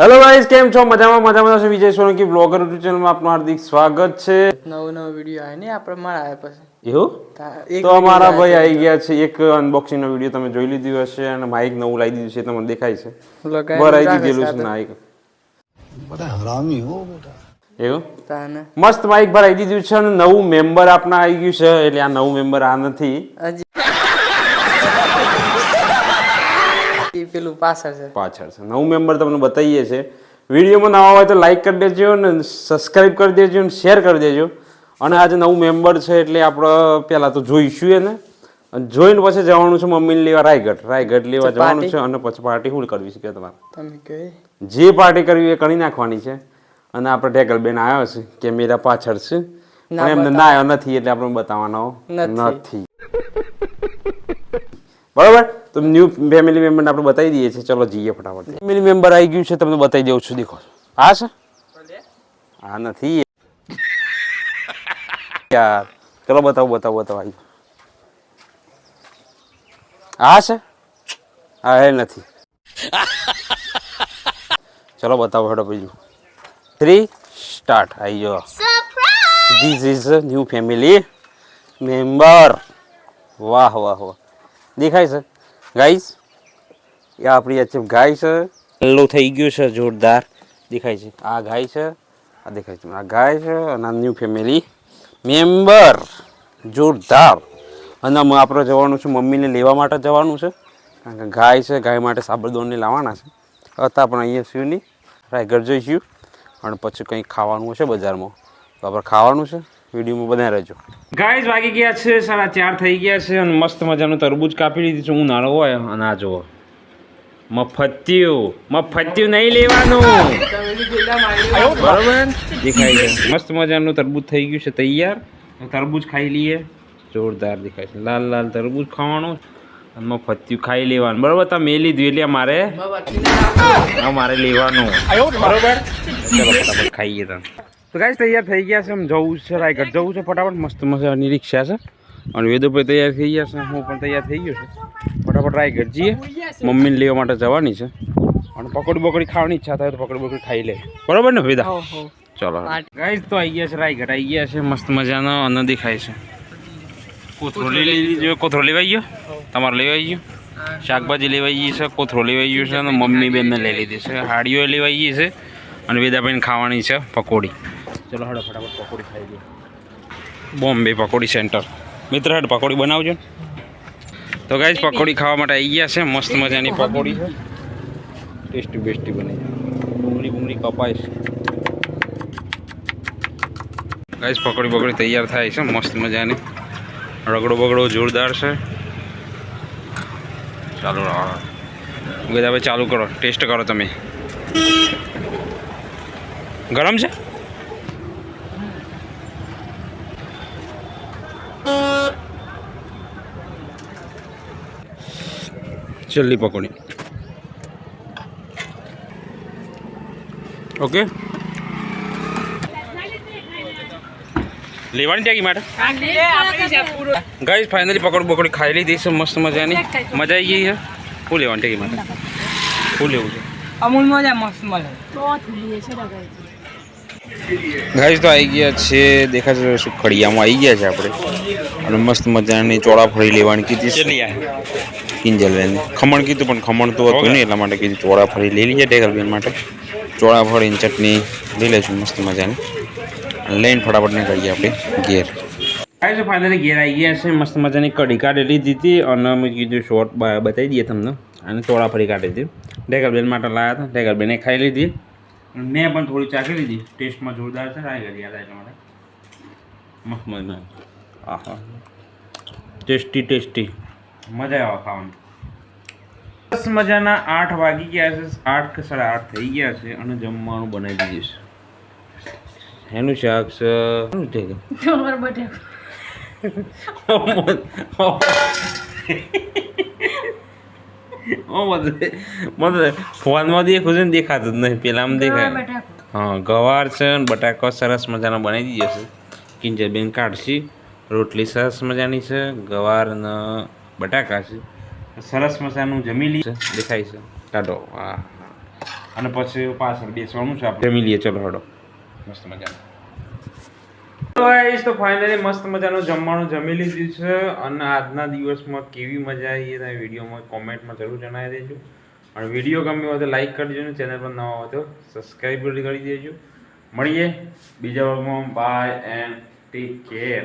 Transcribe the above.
Hello guys કેમ છો? મજામાં મજામાં. છો વિજય સોલંકી બ્લોગર યુટ્યુબ ચેનલમાં આપનું હાર્દિક સ્વાગત છે. નવો નવો વિડિયો આવે ને આપણે મારા આવ્યા પછી. તો અમારા ભાઈ આવી ગયા છે. એક અનબોક્સિંગનો વિડિયો તમે જોઈ લીધો હશે અને માઇક નવું લાવી દીધું છે તમને દેખાય છે. ભરાઈ દીધેલું છે માઇક બધા હરામી હો એવું? મસ્ત માઇક ભરાઈ દીધું છે અને નવું મેમ્બર આપના આવી ગયું છે. એટલે આ નવું મેમ્બર આ નથી. પેલું પાછળ છે. પાછળ છે. નવું મેમ્બર તમને બતાવીએ છે વિડીયોમાં નવા હોય તો લાઈક કરી દેજો ને સબસ્ક્રાઈબ કરી દેજો ને શેર કરી દેજો. અને આજે નવું મેમ્બર છે એટલે આપણે પહેલાં તો જોઈશું એને. જોઈને પછી જવાનું છે મમ્મીને લેવા રાયગઢ. રાયગઢ લેવા જવાનું છે અને પછી પાર્ટી હું કરવી છે કે તમારે? તમે જે પાર્ટી કરવી એ કરી નાખવાની છે. અને આપણે ઢેકલબેન આવ્યો છે. કેમેરા પાછળ છે. એમને ના આવ્યો નથી એટલે આપણે બતાવવાનો નથી. બરાબર? તો ન્યૂ ફેમિલી મેમ્બરને આપણે બતાવી દઈએ છીએ. ચલો જઈએ ફટાફટ. ફેમિલી મેમ્બર આવી ગયું છે તમને બતાવી દઉં છું દેખો. હા છે? હા નથી. યાર. ચલો બતાવો બતાવો બતાવો આવી હા છે? હા એ નથી. ચલો બતાવો હેડો બીજું. થ્રી સ્ટાર્ટ આવી જાઓ this is new family member વાહ વાહ વાહ. દેખાય છે. ગાઈસ એ આપણી આ ગાય છે યલો થઈ ગયું છે જોરદાર. દેખાય છે. આ ગાય છે આ દેખાય છે. આ ગાય છે અને આ ન્યૂ ફેમિલી મેમ્બર જોરદાર. અને આપણે જવાનું છે મમ્મીને લેવા માટે જવાનું છે. કારણ કે ગાય છે ગાય માટે સાબરદોણને લાવવાના છે. હતા પણ અહીંયા નહીં. રાયગઢ જઈશું. અને પછી કંઈક ખાવાનું હશે બજારમાં. તો આપણે ખાવાનું છે. વિડીયોમાં બનાવી રહેજો. ગાઈઝ વાગી ગયા છે સાડા ચાર થઈ ગયા છે અને મસ્ત મજાનું તરબૂચ કાપી લીધું છે. ઉનાળો હોય અને આ જુઓ. મફતિયું મફતિયું નહીં લેવાનું. બરોબર. દેખાય છે. મસ્ત મજાનું તરબૂચ થઈ ગયું છે તૈયાર. તરબૂજ તરબૂચ ખાઈ લઈએ. જોરદાર દેખાય છે. લાલ લાલ તરબૂચ ખાવાનું. અને મફતિયું ખાઈ લેવાનું. બરોબર તમે મેં લીધું એટલે મારે મારે લેવાનું. બરોબર. ચલો ફટાફટ ખાઈએ તમે. તો ગાઈસ તૈયાર થઈ ગયા છે. આમ જવું છે રાયગઢ. જવું છે ફટાફટ. મસ્ત મજાની રિક્ષા છે. અને વેદુભાઈ તૈયાર થઈ ગયા છે. હું પણ તૈયાર થઈ ગયો છું. ફટાફટ રાયગઢ જઈએ. મમ્મીને લેવા માટે જવાની છે. અને પકોડી બકોડી ખાવાની ઈચ્છા થાય તો પકોડી બકોડી ખાઈ લે. બરોબર ને વેદા ચલો ગાઈસ તો આવી ગયા છે રાયગઢ. આવી ગયા છે મસ્ત મજાનો. અને દેખાય છે. કોથરોલી લઈ લીધો. કોથરો લેવાઈ ગયો. તમારે લેવાઈ ગયો? શાકભાજી લેવાઈ ગઈ છે. કોથરો લેવાઈ ગયું છે. અને મમ્મી બેનને લઈ લીધી છે. હાડીઓ લેવાઈ ગઈ છે. અને વેદાભાઈને ખાવાની છે પકોડી. ચલો હડો ફટાફટ પકોડી ખાઈ લઈએ. બોમ્બે પકોડી સેન્ટર. મિત્ર હેડ પકોડી બનાવજો ને. તો ગાઈસ પકોડી ખાવા માટે આવી ગયા છે મસ્ત મજાની પકોડી. છે ટેસ્ટી બેસ્ટી બની ડુંગળી બુંગળી કપાય છે. ગાઈસ પકોડી પકોડી તૈયાર થાય છે મસ્ત મજાની. રગડો બગડો જોરદાર છે. ચાલો બધા ચાલુ કરો. ટેસ્ટ કરો તમે. ગરમ છે? છેલ્લી પકોડી. ઓકે લેવાની ત્યાગી માટે? ગાઈસ ફાઇનલી પકોડ બકોડી ખાઈ લીધી છે મસ્ત મજાની. મજા આવી ગઈ છે. શું લેવાની ત્યાગી માટે? શું લેવું છે. અમૂલ મજા મસ્ત મળે. ગાઈસ તો આવી ગયા છે દેખા છે શું ખડિયામાં આવી ગયા છે આપણે. અને મસ્ત મજાની ચોળાફળી લેવાની કીધી છે. કિંજલ કિંજલબેન ખમણ કીધું પણ ખમણ તો હતું નહીં એટલા માટે કીધું ચોળાફળી લઈ લઈએ ટેકલબેન માટે. ચોળાફળીની ચટણી લઈ લઈશું મસ્ત મજાની. લઈને ફટાફટ નીકળીએ આપણે ઘેર. આવી છે ફાઇનલી ઘેર આવી ગયા છે મસ્ત મજાની કઢી કાઢી લીધી હતી અને મેં કીધું શોર્ટ બતાવી દઈએ તમને. અને ચોળાફળી કાઢી હતી ઢેકલબેન માટે લાવ્યા હતા ઢેકલબેને ખાઈ લીધી. મેં પણ થોડી ચાખી લીધી. ટેસ્ટમાં જોરદાર છે ટ્રાય કરી યાદ માટે મસ્ત મજા આહા. Tasty tasty. મજા આવે ખાવાની. દસ મજાના આઠ વાગી ગયા છે આઠ કે સાડા આઠ થઈ ગયા છે અને જમવાનું બનાવી દીધું છે. એનું શાક છે શું છે કે? મને ફોનમાં દેખું છે ને દેખાતું જ નહીં. પેલા આમ દેખાય. હા ગવાર છે ને બટાકો સરસ મજાનો બનાવી દીધો છે કિંજલબેન કાઢશી. રોટલી સરસ મજાની છે. ગવાર ને બટાકા છે. સરસ મજાનું જમીલી છે. દેખાય છે. કાઢો. હા અને પછી પાછળ બેસવાનું છે આપણે. જમી લઈએ ચલો હડો. મસ્ત મજાનું. ગાઈસ તો ફાઇનલી મસ્ત મજાનું જમવાનું જમી લીધું છે અને આજના દિવસમાં કેવી મજા આવી એના વિડીયોમાં કોમેન્ટમાં જરૂર જણાવી દેજો. અને વીડિયો ગમ્યો હોય તો લાઈક કરી દેજો ચેનલ પર નવા હોય તો સબસ્ક્રાઈબ કરી દેજો. મળીએ બીજા વર્ગમાં બાય એન્ડ ટેક કેર